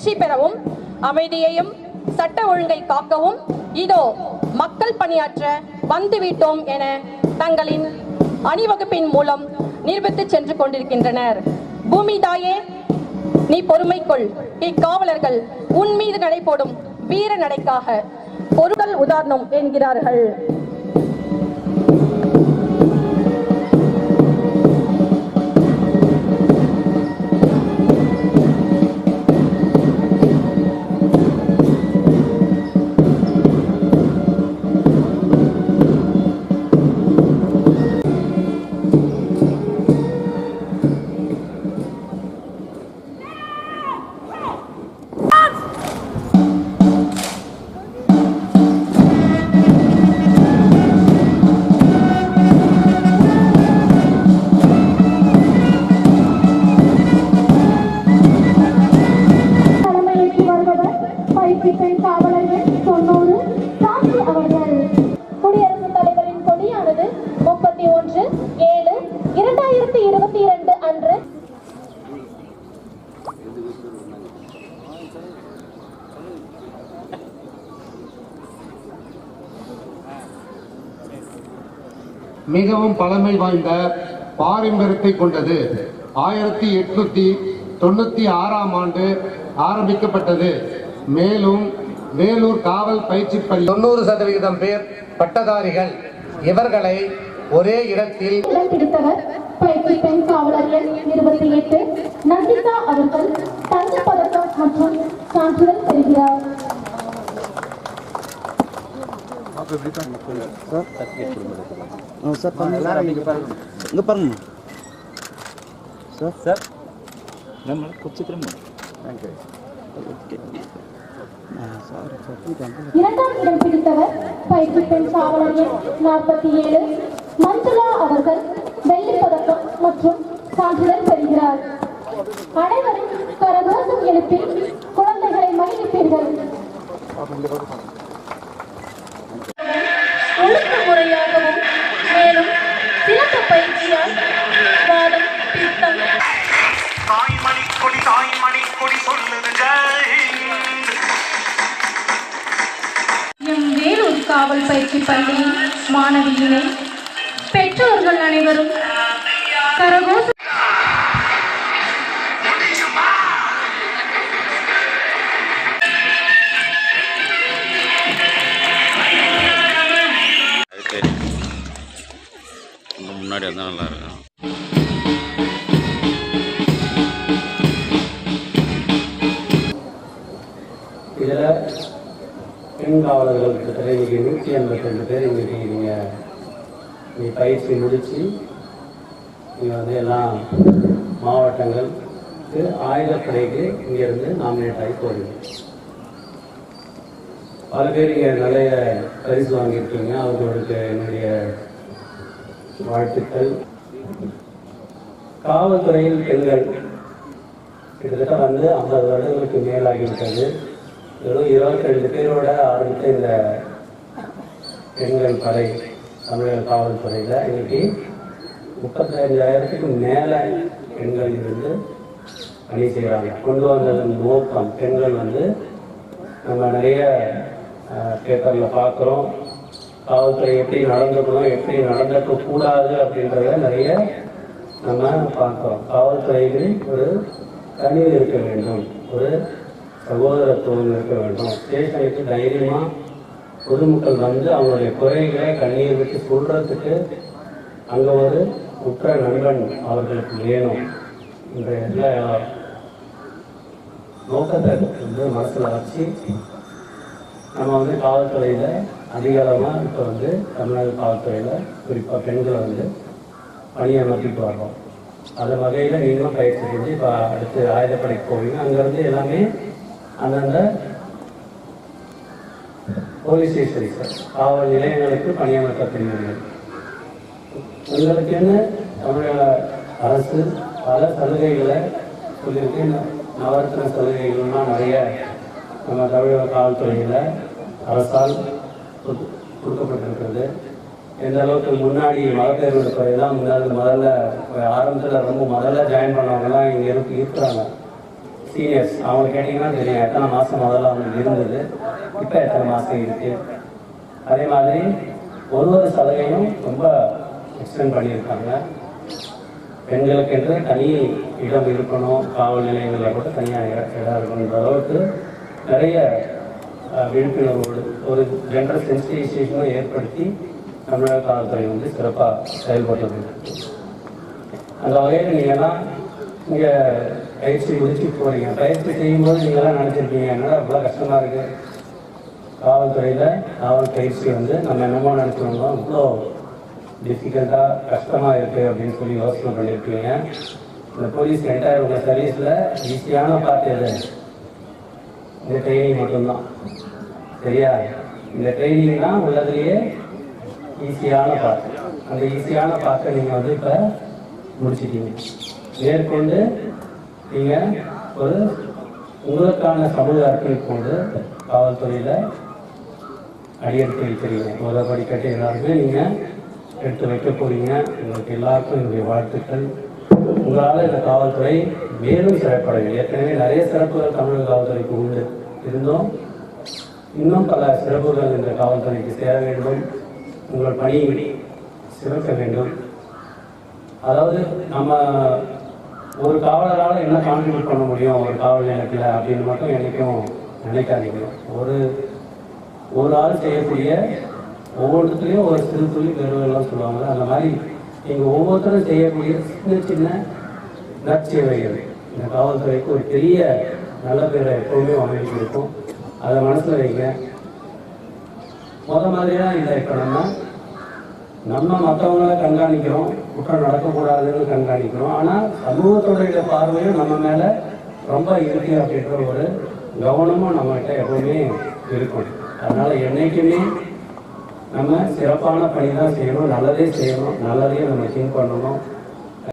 வெற்றி பெறவும் அமைதியையும் சட்ட ஒழுங்கை காக்கவும் இதோ மக்கள் பணியாற்ற வந்துவிட்டோம் என தங்களின் அணிவகுப்பின் மூலம் நிரூபித்து சென்று கொண்டிருக்கின்றனர். பூமி தாயே நீ பொறுமைக்குள் இக்காவலர்கள் உன் மீது நடை போடும் வீர நடைக்காக பொருள் உதாரணம் என்கிறார்கள். பயிற்சி பெண் காவலர் தொண்ணூறு சாட்சி அவர்கள் குடியரசுத் தலைவரின் கொடியானது முப்பத்தி ஒன்று ஏழு இரண்டாயிரத்தி இருபத்தி இரண்டு அன்று. மிகவும் பழமை வாய்ந்த பாரம்பரியத்தை கொண்டது. ஆயிரத்தி எட்நூத்தி தொண்ணூத்தி ஆறாம் ஆண்டு ஆரம்பிக்கப்பட்டது. மேலும் வேலூர் காவல் பயிற்சி பள்ளி தொண்ணூறு சதவிகிதம் பேர் பட்டதாரிகள். இவர்களை ஒரே இடத்தில் இடம் பிடித்தவர் பயிற்சி பெண் காவலர் எண் இருபத்தி எட்டு. நந்திதா அவர்கள் தங்கப் பதக்கம் மற்றும் சான்றிதழ் பெறுகிறார். ஆ சார் பாருங்க. இங்கே பாருங்க. சார் சார் நம்ம சாரி சார் இரண்டாம் இடம் பிடித்தவர் பயிற்சி பெண் காவலர் எண் நாற்பத்தி ஏழு மஞ்சுளா அவர்கள் வெள்ளி பதக்கம் மற்றும் சான்றிதழ் பெறுகிறார். அனைவரும் கரகோசம் எழுப்பி குழந்தைகளை மகிழ்ப்பீர்கள் காவல் பயிற்சி பள்ளி மாணவியினை பெற்றோர்கள் அனைவரும் கரகோச முன்னாடி வந்தால் நல்லா இருக்கும். பெண் காவலர்கள் கிட்டத்தட்ட நீங்கள் நூற்றி எண்பத்தி ரெண்டு பேர் இன்றைக்கி நீங்கள் நீ பயிற்சி முடித்து நீங்கள் வந்து எல்லாம் மாவட்டங்களுக்கு ஆயுதப்படைக்கு இங்கேருந்து நாமினேட் ஆகி போகிறீங்க பல பேர் இங்கே நிறைய பரிசு வாங்கியிருக்கீங்க. அவர்களுக்கு என்னுடைய வாழ்த்துக்கள். காவல்துறையில் பெண்கள் கிட்டத்தட்ட வந்து ஐம்பது வருடங்களுக்கு மேலாகிவிட்டது. வெறும் இருபத்தி ரெண்டு பேரோட ஆரம்பித்த இந்த பெண்கள் படை தமிழக காவல்துறையில் இன்னைக்கு முப்பத்தஞ்சாயிரத்துக்கு மேலே பெண்கள் இருந்து பணி செய்கிறாங்க கொண்டு வந்ததன் நோக்கம் பெண்கள் வந்து நம்ம நிறைய பேப்பரில் பார்க்குறோம் காவல்துறை எப்படி நடந்துக்கணும் எப்படி நடந்துக்க கூடாது அப்படின்றத நிறைய நம்ம பார்க்குறோம் காவல்துறையில் ஒரு கனிவு இருக்க வேண்டும். ஒரு சகோதரத்துவம் இருக்க வேண்டும். ஸ்டேஷனுக்கு தைரியமாக பொதுமக்கள் வந்து அவங்களுடைய குறைகளை கண்ணீர் விட்டு சொல்றதுக்கு அங்கே ஒரு குற்ற நண்பன் அவர்களுக்கு வேணும். இந்த எல்லா நோக்கத்தை வந்து மனசில் வச்சு நம்ம வந்து காவல்துறையில் அதிகாரமாக இப்போ வந்து தமிழ்நாடு காவல்துறையில் குறிப்பாக பெண்களை வந்து பணியமர்த்திட்டு வர்றோம். அந்த வகையில் நீங்களும் பயிற்சி செஞ்சு இப்போ அடுத்து ஆயுதப்படைக்கு போவீங்க. அங்கேருந்து எல்லாமே அந்தந்த போலீஸ் ஸ்டேஷன் காவல் நிலையங்களுக்கு பணியமர்த்தப்படுவீர்கள் உங்களுக்கு என்ன தமிழக அரசு பல சலுகைகளை சொல்லியிருக்கு நவரத்ன சலுகைகள்லாம் நிறைய நம்ம தமிழக காவல்துறையில் அரசால் கொடு- கொடுக்கப்பட்டிருக்கிறது. எந்த அளவுக்கு முன்னாடி மகப்பேறு துறையெல்லாம் முன்னாடி முதல்ல ஆரம்பத்தில் ரொம்ப முதல்ல ஜாயின் பண்ணவங்கலாம் இங்கே இருக்கு இருக்கிறாங்க. சீனியர்ஸ் அவங்க கேட்டிங்கன்னா தெரியும். எத்தனை மாதம் முதல்ல அவங்களுக்கு இருந்தது? இப்போ எத்தனை மாதம் இருக்குது அதே மாதிரி ஒரு ஒரு சலுகையும் ரொம்ப எக்ஸ்டெண்ட் பண்ணியிருக்காங்க. பெண்களுக்கென்று தனி இடம் இருக்கணும். காவல் நிலையங்களில் கூட தனியாக இட- இடம் இருக்கணுன்ற அளவுக்கு நிறைய விழிப்புணர்வோடு ஒரு ஜென்ரல் சென்சிடைசேஷனும் ஏற்படுத்தி தமிழக காவல்துறை வந்து சிறப்பாக செயல்பட்டு அந்த வகையில் நீங்கள்லாம் இங்கே பயிற்சி முடிச்சு போகிறீங்க பயிற்சி செய்யும்போது நீங்கள்லாம் நினச்சிருப்பீங்க என்னடா இவ்வளோ கஷ்டமாக இருக்குது காவல்துறையில் காவல் பயிற்சி வந்து நம்ம என்னமோ நினச்சிருந்தோம். இவ்வளோ டிஃபிகல்ட்டாக கஷ்டமாக இருக்குது அப்படின்னு சொல்லி யோசனை பண்ணியிருக்கீங்க இந்த போலீஸ் என்டையர் உங்கள் சர்வீஸில் ஈஸியான பார்ட் எது? இந்த ட்ரைனிங் மட்டும்தான். சரியா இந்த ட்ரைனிங் தான் உள்ளதுலேயே ஈஸியான பார்ட் அந்த ஈஸியான பார்ட்டை நீங்கள் வந்து இப்போ முடிச்சிட்டீங்க. மேற்கொண்டு நீங்கள் ஒரு உங்களுக்கான சமூக அர்ப்பணிப்போடு காவல்துறையில் அடியெடுத்து வைக்கிறீங்க முதல் படிக்கட்டு எல்லாருமே நீங்கள் எடுத்து வைக்க போகிறீங்க உங்களுக்கு எல்லாருக்கும் என்னுடைய வாழ்த்துக்கள். உங்களால் இந்த காவல்துறை மேலும் சிறப்பட ஏற்கனவே நிறைய சிறப்புகள் தமிழக காவல்துறைக்கு உண்டு. இருந்தும் இன்னும் பல சிறப்புகள் இந்த காவல்துறைக்கு சேர வேண்டும். உங்கள் பணி சிறக்க வேண்டும். அதாவது நம்ம ஒரு காவலரால் என்ன கான்ட்ரிபியூட் பண்ண முடியும்? ஒரு காவல் நிலையத்தில் அப்படின்னு மட்டும் என்றைக்கும் நினைக்காதீங்க. ஒரு ஒரு ஆள் செய்யக்கூடிய ஒவ்வொருத்தரையும் ஒரு சிறு துளி பெருவெல்லாம் சொல்லுவாங்க. அந்த மாதிரி நீங்கள் ஒவ்வொருத்தரும் செய்யக்கூடிய சின்ன சின்ன நற்சேவைகள் இந்த காவல்துறைக்கு ஒரு பெரிய நல்ல பேரை எப்போவுமே வாங்கி இருக்கும். அதை மனசில் வைங்க. முத மாதிரியாக இதை இப்போ நம்ம நம்ம மற்றவங்கள கண்காணிக்கிறோம். குற்றம் நடக்கக்கூடாதுன்னு கண்காணிக்கிறோம். ஆனால் சமூகத்துடைய பார்வையும் நம்ம மேலே ரொம்ப இருக்கு அப்படின்ற ஒரு கவனமும் நம்மகிட்ட எப்பவுமே இருக்கும். அதனால் என்றைக்குமே நம்ம சிறப்பான பணி தான் செய்யணும். நல்லதே செய்யணும். நல்லதையும் நம்ம திங்க் பண்ணணும்.